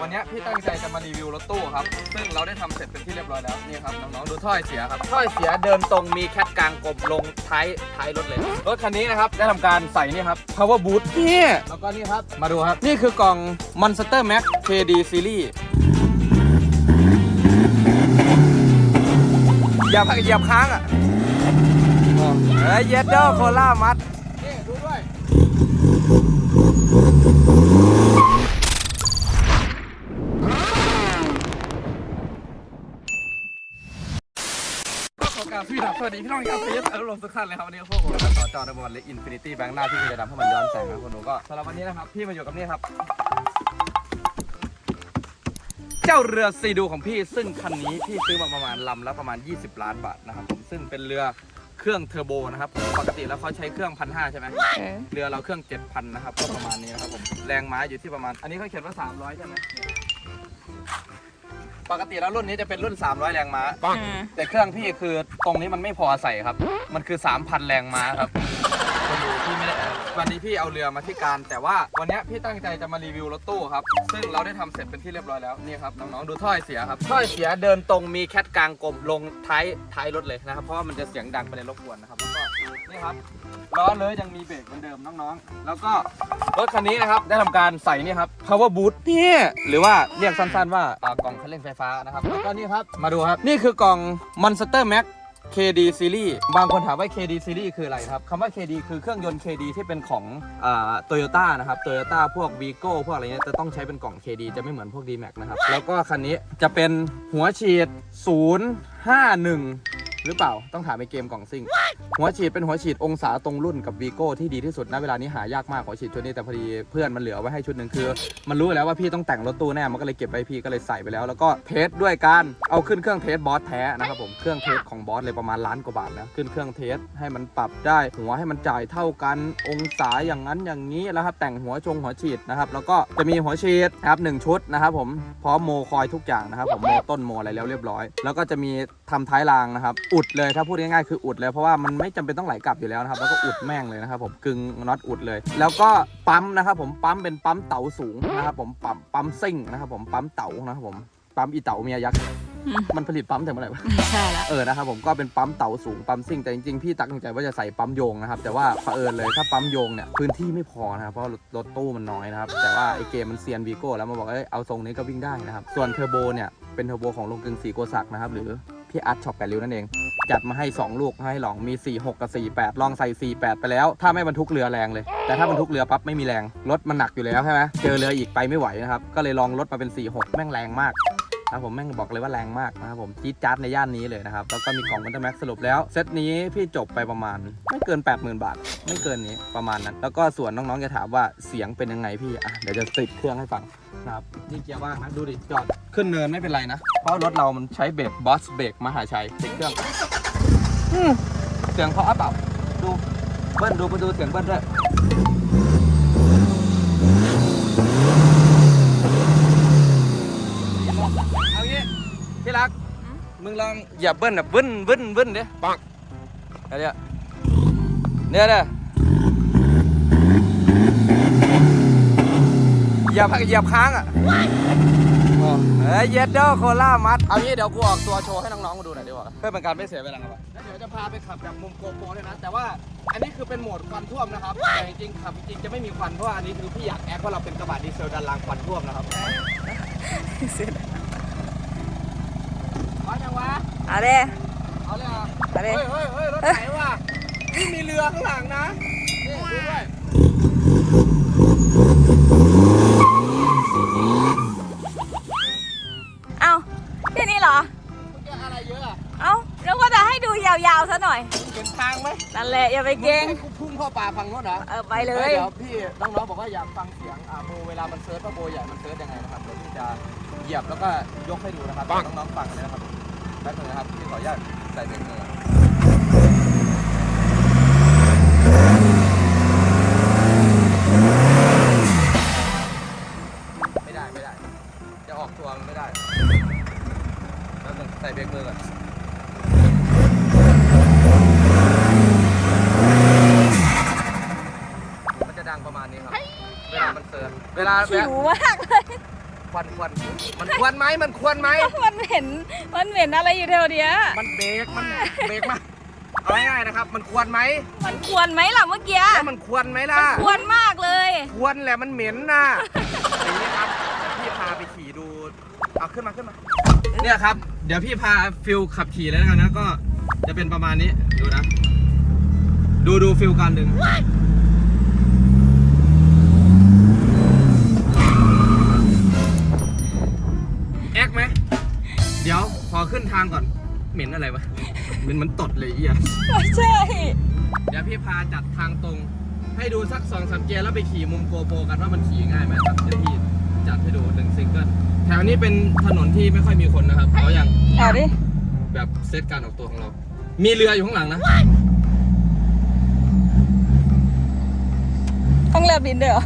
วันนี้พี่ตั้งใจจะมารีวิวรถตู้ครับ ซึ่งเราได้ทำเสร็จเป็นที่เรียบร้อยแล้วนี่ครับน้องๆดูถ้อยเสียครับถ้อยเสียเดินตรงมีแคทกลางกลมลงท้ายท้ายรถเลยรถคันนี้นะครับได้ทำการใส่นี่ครับ power boot นี่แล้วก็นี่ครับมาดูครับ นี่คือกล่อง monster max KD series อย่าพักอย่าค้างอะอ๋อเฮ้ยเยดเดอร์โคล่ามัดนี่ดูด้วย ก็ขอกราบพี่ดับ สวัสดีพี่น้องยาวเฟสอารมณ์สุขสันต์เลยครับวันนี้พวกผมและต่อจอในบอลและอินฟินิตี้แบงค์หน้าที่จะดำให้มันย้อนแสงนะคุณหนูก็สำหรับวันนี้นะครับพี่มาอยู่กับนี่ครับ เจ้าเรือซีดูของพี่ซึ่งคันนี้พี่ซื้อมาประมาณลำละประมาณ 20 ล้านบาทนะครับผมซึ่งเป็นเรือเครื่องเทอร์โบนะครับผมปกติแล้วเขาใช้เครื่องพันห้าใช่ไหมเออเรือเราเครื่อง7,000นะครับก็ประมาณนี้นะครับผมแรงม้าอยู่ที่ประมาณ อันนี้เขาเขียนว่า300ใช่ไหม ปกติแล้วรุ่นนี้จะเป็นรุ่น 300 แรงม้า อ่าแต่เครื่องพี่คือตรงนี้มันไม่พอใส่ครับ มันคือ 3,000 แรงม้าครับคนดูพี่ไม่ได้วันนี้พี่เอาเรือมาที่การ แต่ว่าวันนี้พี่ตั้งใจจะมารีวิวรถตู้ครับ ซึ่งเราได้ทำเสร็จเป็นที่เรียบร้อยแล้วนี่ครับน้องๆดูถ้อยเสียครับถ้อยเสียเดินตรงมีแคทกลางกลมลงท้ายท้ายรถเลยนะครับเพราะว่ามันจะเสียงดังไปในรบกวนนะครับแล้วก็ นี่ครับล้อเลยยังมีเบรกเหมือนเดิมน้องๆ แล้วก็รถคันนี้นะครับได้ทำการใส่นี่ครับ power boot นี่หรือว่าเรียกสั้นๆว่าอ่ากล่องคันเร่งไฟฟ้านะครับแล้วก็นี่ครับมาดูครับ นี่คือกล่อง monster max KD series บางคนถามว่า KD series คืออะไรครับคำว่า KD คือเครื่องยนต์ KD ที่เป็นของอ่า Toyota นะครับ Toyota พวก Vigo พวกอะไรเงี้ยจะต้องใช้เป็นกล่อง KD จะไม่เหมือนพวก D-Max นะครับ แล้วก็คันนี้จะเป็นหัวฉีด 051 หรือเปล่าต้องถามไอเกมกล่องซิ่ง หัวฉีดเป็นหัวฉีดองศาตรงรุ่นกับวีโก้ที่ดีที่สุดณเวลานี้หายากมากหัวฉีดชุดนี้แต่พอดีเพื่อนมันเหลือไว้ให้ชุดหนึ่งคือ มันรู้อยู่แล้วว่าพี่ต้องแต่งรถตู้แน่มันก็เลยเก็บไว้พี่ก็เลยใส่ไปแล้ว แล้วก็เทสด้วยการเอาขึ้นเครื่องเทสบอสแท้นะครับผมเครื่องเทสของบอสเลยประมาณล้านกว่าบาทนะขึ้นเครื่องเทสให้มันปรับได้หัวให้มันจ่ายเท่ากันองศาอย่างนั้นอย่างนี้แล้วครับแต่งหัวชงหัวฉีดนะครับแล้วก็จะมีหัวฉีดนะครับหนึ่งชุดนะครับผมพร้อมโมคอยทุกอย่างนะครับผมโมต้นโมอะไรแล้วเรียบร้อย แล้วก็จะมี ทำท้ายรางนะครับ อุดเลยถ้าพูดง่ายๆคืออุดเลยเพราะว่ามันไม่จำเป็นต้องไหลกลับอยู่แล้วนะครับ แล้วก็อุดแม่งเลยนะครับ ผมกึงน็อตอุดเลย แล้วก็ปั๊มนะครับ ผมปั๊มเป็นปั๊มเต๋าสูงนะครับ ผมปั๊มปั๊มซิ่งนะครับผมปั๊มเต๋านะครับผมปั๊มอีเต๋าเมียยักษ์อืมมันผลิตปั๊มแต่เมื่อไหร่วะไม่ใช่ละเออนะครับผมก็เป็นปั๊มเต๋าสูงปั๊มซิ่งแต่จริงๆพี่ตักตั้งใจว่าจะใส่ปั๊มโยงนะครับแต่ว่าเผอิญเลยถ้าปั๊มโยงเนี่ยพื้นที่ไม่พอนะครับเพราะรถตู้มันน้อยนะครับแต่ว่าไอเกมมันเซียนวีโก้แล้วมาบอกเอ้ยเอาทรงนี้ก็วิ่งได้นะครับส่วนเทอร์โบเนี่ยเป็นเทอร์โบของลงกึงสีโกศักดิ์นะครับหรือ พี่อัดช็อปแปดริ้วนั่นเอง จัดมาให้ 2 ลูกให้ลองมี 46 กับ 48 ลองใส่ 48 ไปแล้ว ถ้าไม่บรรทุกเรือแรงเลย แต่ถ้าบรรทุกเรือปั๊บไม่มีแรงรถมันหนักอยู่แล้วใช่ไหมเจอเรืออีกไปไม่ไหวนะครับก็เลยลองรถมาเป็น 46 แม่งแรงมาก นะครับผมแม่งบอกเลยว่าแรงมากนะครับผมจี๊ดจ๊าดในย่านนี้เลยนะครับ แล้วก็มีกล่องมันเตอร์แม็กสรุปแล้ว เซตนี้พี่จบไปประมาณไม่เกิน 80,000 บาท ไม่เกินนี้ประมาณนั้น แล้วก็ส่วนน้องๆจะถามว่าเสียงเป็นยังไงพี่อะเดี๋ยวจะติดเครื่องให้ฟังนะครับนี่เกียร์ว่างนะดูดิจอดขึ้นเนินไม่เป็นไรนะ เพราะรถเรามันใช้เบรกบอสเบรกมหาชัยติดเครื่องอเสียงเพราะเปล่าดูเบิ้ลดูไปดูเสียงเบิ้ลด้วยเอางี้ ที่รัก มึงลองอย่าเบิ้ลแบบบึ้นบึ้นบึ้นดิปังเดี๋ยวเนี่ยเนี่ยอย่าพักอย่าค้างอะโอ้เฮ้ยเยดเดอร์โคล่ามัด เอางี้เดี๋ยวกูออกตัวโชว์ให้น้องๆมาดูหน่อยดีกว่าเพื่อเป็นการไม่เสียเวลาครับแล้วเดี๋ยวจะพาไปขับแบบมุมโกโปรด้วยนะ แต่ว่าอันนี้คือเป็นโหมดควันท่วมนะครับ แต่จริงๆขับจริงๆจะไม่มีควันเพราะว่าอันนี้คือพี่อยากแอคว่าเราเป็นกระบะดีเซลดันรางควันท่วมนะครับมาจังวะ เอาเลยเอาเลยอะเอาเลยเฮ้ยเฮ้ยเฮ้ยรถไหนวะนี่มีเรือข้างหลังนะนี่ดูด้วยเอ้าแค่นี้เหรอเมื่อกี้อะไรเยอะอะเอ้าแล้วก็จะให้ดูยาวๆซะหน่อยเห็นทางไหมนั่นแหละอย่าไปเก่งมึให้กูพุ่งเข้าป่าฝั่งโน้นเหรอเออไปเลย เดี๋ยวพี่น้องๆบอกว่าอยากฟังเสียงอ่าโบเวลามันเซิร์ชว่าโบใหญ่มันเซิร์ชยังไงนะครับเดี๋ยวพี่จะเหยียบแล้วก็ยกให้ดูนะครับน้องๆฟังเลยนะครับ แป๊บนึงนะครับพี่ขออนุญาตใส่เบรกมือไม่ได้ไม่ได้ จะออกตัวมันไม่ได้แป๊บนึงใส่เบรกมือก่อนมันจะดังประมาณนี้ครับ เวลามันเซิร์ชเวลาหิวมากเลย ควันควันมันควรไหมมันควรไหมมันเหม็นมันเหม็นอะไรอยู่แถวเนี้ยมันเบรกมันเบรกมาเอาง่ายๆนะครับ มันควรไหมมันควรไหมล่ะเมื่อกี้แล้วมันควรไหมล่ะควรมากเลย ควรแหละมันเหม็นน่ะอย่างนี้ครับพี่พาไปขี่ดูเอาขึ้นมาขึ้นมาเนี่ยครับ เดี๋ยวพี่พาฟิลขับขี่เลยแล้วกันนะก็จะเป็นประมาณนี้ดูนะ ดูดูฟิลการดึง แอกไหม เดี๋ยวพอขึ้นทางก่อน เหม็นอะไรวะเหม็นเหมันตดเลยไอเหี้ย ไม่ใช่ เดี๋ยวพี่พาจัดทางตรง ให้ดูสักสองสามเกียร์แล้วไปขี่มุมโกโปรกันว่ามันขี่ง่ายไหมครับเดี๋ยวพี่จัดให้ดูหนึ่งซิงเกิลแถวนี้เป็นถนนที่ไม่ค่อยมีคนนะครับเอาอย่างเอาดิ แบบเซตการออกตัวของเรา มีเรืออยู่ข้างหลังนะ ต้องเลือบินด้วยเหรอ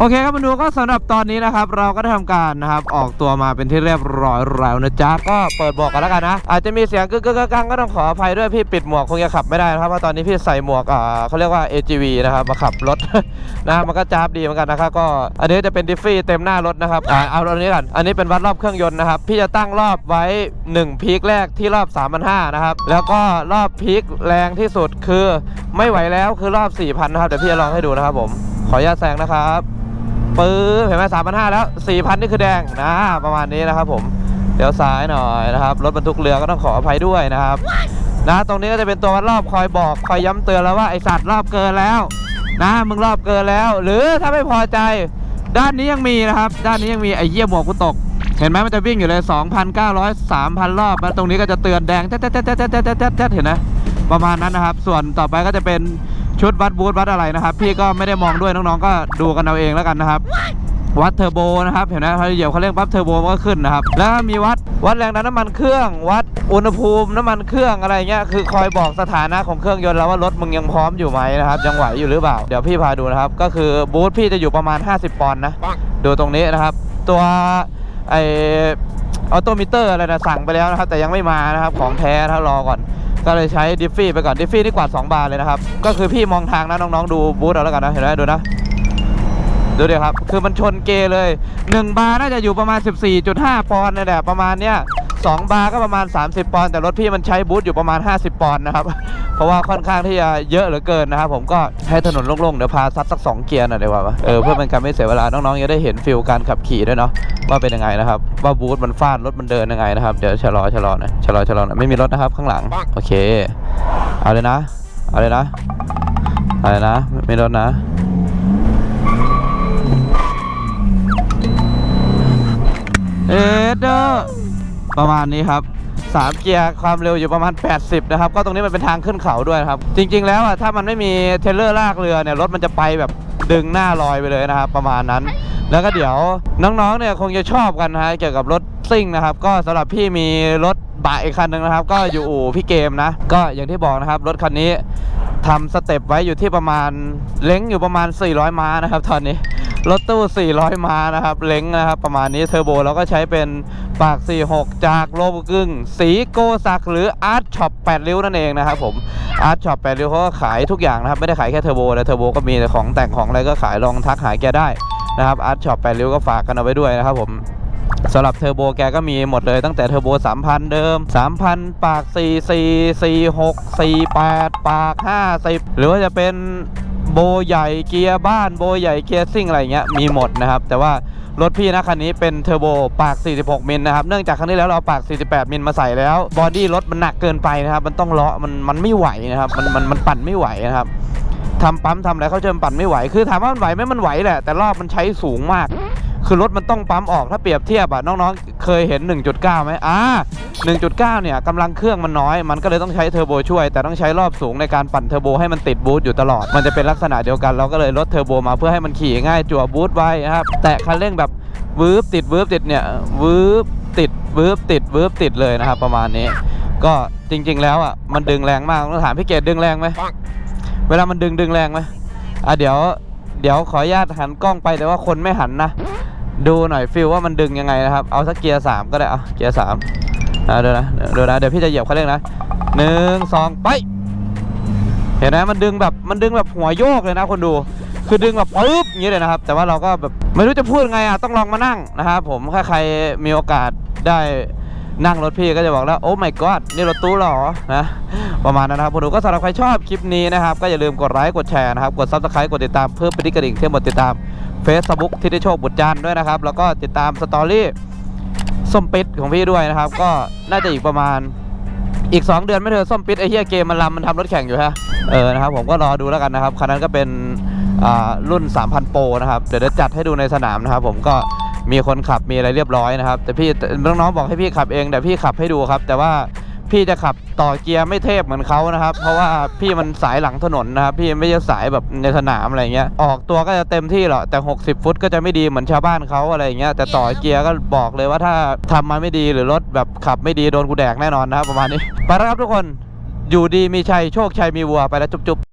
โอเคครับมาดูก็สำหรับตอนนี้นะครับ เราก็ได้ทำการนะครับออกตัวมาเป็นที่เรียบร้อยแล้วนะจ๊ะก็เปิดบอกกันแล้วกันนะ อาจจะมีเสียงกึกกึกกังก็ต้องขออภัยด้วยพี่ปิดหมวกคงจะขับไม่ได้นะครับเพราะตอนนี้พี่ใส่หมวกอ่าเขาเรียกว่า AGV นะครับมาขับรถนะมันก็จ้าบดีเหมือนกันนะครับก็อันนี้จะเป็นดิฟฟี่เต็มหน้ารถนะครับอ่าเอาอันนี้ก่อนอันนี้เป็นวัดรอบเครื่องยนต์นะครับพี่จะตั้งรอบไว้ 1 พีคแรกที่รอบ3,500นะครับแล้วก็รอบพีคแรงที่สุดคือไม่ไหวแล้วคือรอบ4,000นะครับเดี๋ยวพี่จะลองให้ดูนะครับผมขออนุญาตแซงนะครับ ปื๊มเห็นไหมสามพันห้าแล้วสี่พันนี่คือแดงนะประมาณนี้นะครับผมเดี๋ยวซ้ายหน่อยนะครับ รถบรรทุกเรือก็ต้องขออภัยด้วยนะครับ นะตรงนี้ก็จะเป็นตัววัดรอบคอยบอกคอยย้ำเตือนแล้วว่าไอสัตว์รอบเกินแล้ว นะมึงรอบเกินแล้ว หรือถ้าไม่พอใจด้านนี้ยังมีนะครับ ด้านนี้ยังมีไอเยี่ยหมวกกูตก เห็นไหมมันจะวิ่งอยู่เลย 2,900 3,000 รอบมาตรงนี้ก็จะเตือนแดงแจ๊ดเห็นไหมประมาณนั้นนะครับ ส่วนต่อไปก็จะเป็น ชุดวัดบูธวัดอะไรนะครับ พี่ก็ไม่ได้มองด้วยน้องๆก็ดูกันเอาเองแล้วกันนะครับ วัดเทอร์โบนะครับเห็นไหมพอเหยียบเขาเร่งปั๊บเทอร์โบมันก็ขึ้นนะครับ แล้วมีวัดวัดแรงดันน้ำมันเครื่อง วัดอุณหภูมิน้ำมันเครื่องอะไรเงี้ยคือคอยบอกสถานะของเครื่องยนต์แล้วว่ารถมึงยังพร้อมอยู่ไหมนะครับยังไหวอยู่หรือเปล่าเดี๋ยวพี่พาดูนะครับ ก็คือบูธพี่จะอยู่ประมาณ 50 ปอนด์นะดูตรงนี้นะครับ ตัวไอออโตมิเตอร์อะไรนะสั่งไปแล้วนะครับ แต่ยังไม่มานะครับของแท้ถ้ารอก่อน ก็เลยใช้ดิฟฟี่ไปก่อนดิฟฟี่นี่กวาด2บาทเลยนะครับ ก็คือพี่มองทางนะน้องๆดูบูธเอาแล้วกันนะเห็นไหมดูนะดูเดียวครับ คือมันชนเกเลย 1 บาร์น่าจะอยู่ประมาณ 14.5 ปอนด์นี่แหละประมาณเนี้ย 2 บาร์ก็ประมาณ 30 ปอนด์แต่รถพี่มันใช้บูทอยู่ประมาณ 50 ปอนด์นะครับ เพราะว่าค่อนข้างที่จะเยอะเหลือเกินนะครับผมก็ให้ถนนโล่งๆเดี๋ยวพาซัดสัก 2 เกียร์หน่อยดีกว่าเออเพื่อเป็นการไม่เสียเวลาน้องๆจะได้เห็นฟิลการขับขี่ด้วยเนาะว่าเป็นยังไงนะครับว่าบูทมันฟาดรถมันเดินยังไงนะครับเดี๋ยวชะลอชะลอนะชะลอชะลอนะไม่มีรถนะครับข้างหลังโอเค เอาเลยนะ เอาเลยนะเอาเลยนะไม่มีรถนะเอเดอร์ ประมาณนี้ครับสามเกียร์ความเร็วอยู่ประมาณ 80 นะครับ ก็ตรงนี้มันเป็นทางขึ้นเขาด้วยครับ จริง ๆ แล้วอะถ้ามันไม่มีเทเลอร์ลากเรือเนี่ยรถมันจะไปแบบดึงหน้าลอยไปเลยนะครับ ประมาณนั้น แล้วก็เดี๋ยวน้องๆเนี่ยคงจะชอบกันนะฮะเกี่ยวกับรถซิ่งนะครับ ก็สำหรับพี่มีรถบะอีกคันหนึ่งนะครับ ก็อยู่อู่พี่เกมนะ ก็อย่างที่บอกนะครับรถคันนี้ทำสเต็ปไว้อยู่ที่ประมาณเล้งอยู่ประมาณ 400 ม้านะครับ ตอนนี้รถตู้ 400 ม้านะครับ เล้งนะครับ ประมาณนี้เทอร์โบเราก็ใช้เป็น ปาก 46 จากโลบกึ่งสีโกซักหรืออาร์ตช็อป8ริ้วนั่นเองนะครับผมอาร์ตช็อป8ริ้วเขาก็ขายทุกอย่างนะครับ ไม่ได้ขายแค่เทอร์โบแต่เทอร์โบก็มีแต่ของแต่งของอะไรก็ขายลองทักหาแกได้นะครับอาร์ตช็อป8ริ้วก็ฝากกันเอาไว้ด้วยนะครับผมสำหรับเทอร์โบแกก็มีหมดเลยตั้งแต่เทอร์โบ 3,000 เดิม 3,000 ปาก 44 46 48 ปาก 50 หรือว่าจะเป็นโบใหญ่เกียร์บ้านโบใหญ่เกียร์ซิ่งอะไรเงี้ยมีหมดนะครับ แต่ว่า รถพี่นะคันนี้เป็นเทอร์โบปาก 46 มิลนะครับ เนื่องจากครั้งที่แล้วเราเอาปาก 48 มิลมาใส่แล้ว บอดี้รถมันหนักเกินไปนะครับ มันต้องเลาะมันมันไม่ไหวนะครับ มันมันมันปั่นไม่ไหวนะครับทำปั๊มทำอะไรเขาจะมันปั่นไม่ไหว คือถามว่ามันไหวไหมมันไหวแหละ แต่รอบมันใช้สูงมาก คือรถมันต้องปั๊มออกถ้าเปรียบเทียบอะน้องๆ เคยเห็น 1.9ไหมอ่า1.9 เนี่ยกำลังเครื่องมันน้อย มันก็เลยต้องใช้เทอร์โบช่วย แต่ต้องใช้รอบสูงในการปั่นเทอร์โบให้มันติดบูทอยู่ตลอด มันจะเป็นลักษณะเดียวกัน เราก็เลยลดเทอร์โบมาเพื่อให้มันขี่ง่ายจั่วบูทไว้นะครับ แตะคันเร่งแบบวืบติดวืบติดเนี่ยวืบติดวืบติดวืบติดเลยนะครับประมาณนี้ ก็จริง ๆ แล้วอะมันดึงแรงมากต้องถามพี่เกดดึงแรงไหมเวลามันดึงดึงแรงไหมอะเดี๋ยวเดี๋ยวขออนุญาตหันกล้องไปแต่ว่าคนไม่หันนะ ดูหน่อยฟิลว่ามันดึงยังไงนะครับ เอาสักเกียร์สามก็ได้เอาเกียร์สามอะเดี๋ยวนะเดี๋ยวนะเดี๋ยวพี่จะเหยียบคันเร่งนะหนึ่งสองไปเห็นไหมมันดึงแบบมันดึงแบบหัวโยกเลยนะคนดู คือดึงแบบปึ๊บอย่างนี้เลยนะครับ แต่ว่าเราก็แบบไม่รู้จะพูดไงอะต้องลองมานั่งนะครับผมถ้าใครมีโอกาสได้นั่งรถพี่ก็จะบอกแล้วโอ้ my god นี่รถตู้หรอนะประมาณนั้นนะครับคนดูก็สำหรับใครชอบคลิปนี้นะครับ ก็อย่าลืมกดไลค์กดแชร์นะครับ กด subscribe กดติดตามเพิ่มไปที่กระดิ่งเพื่อหมดติดตาม Facebook ที่ได้โชคบุตรจันทร์ด้วยนะครับ แล้วก็ติดตามสตอรี่ส้มปิดของพี่ด้วยนะครับ ก็น่าจะอีกประมาณอีก 2 เดือนไม่เธอส้มปิดไอ้เฮียเกมมันลำมันทำรถแข่งอยู่ฮะเออนะครับผมก็รอดูแล้วกันนะครับคันนั้นก็เป็นอ่ารุ่น 3,000 โปรนะครับ เดี๋ยวจะจัดให้ดูในสนามนะครับ ผมก็มีคนขับมีอะไรเรียบร้อยนะครับ แต่พี่น้องๆบอกให้พี่ขับเองแต่พี่ขับให้ดูครับ แต่ว่า พี่จะขับต่อเกียร์ไม่เทพเหมือนเขานะครับ เพราะว่าพี่มันสายหลังถนนนะครับ พี่ไม่ใช่สายแบบในสนามอะไรเงี้ย ออกตัวก็จะเต็มที่หรอกแต่ 60 ฟุตก็จะไม่ดีเหมือนชาวบ้านเขาอะไรเงี้ยแต่ต่อเกียร์ก็บอกเลยว่าถ้าทำมาไม่ดีหรือรถแบบขับไม่ดีโดนกูแดกแน่นอนนะครับประมาณนี้ไปแล้วครับทุกคนอยู่ดีมีชัยโชคชัยมีวัวไปแล้วจุ๊บ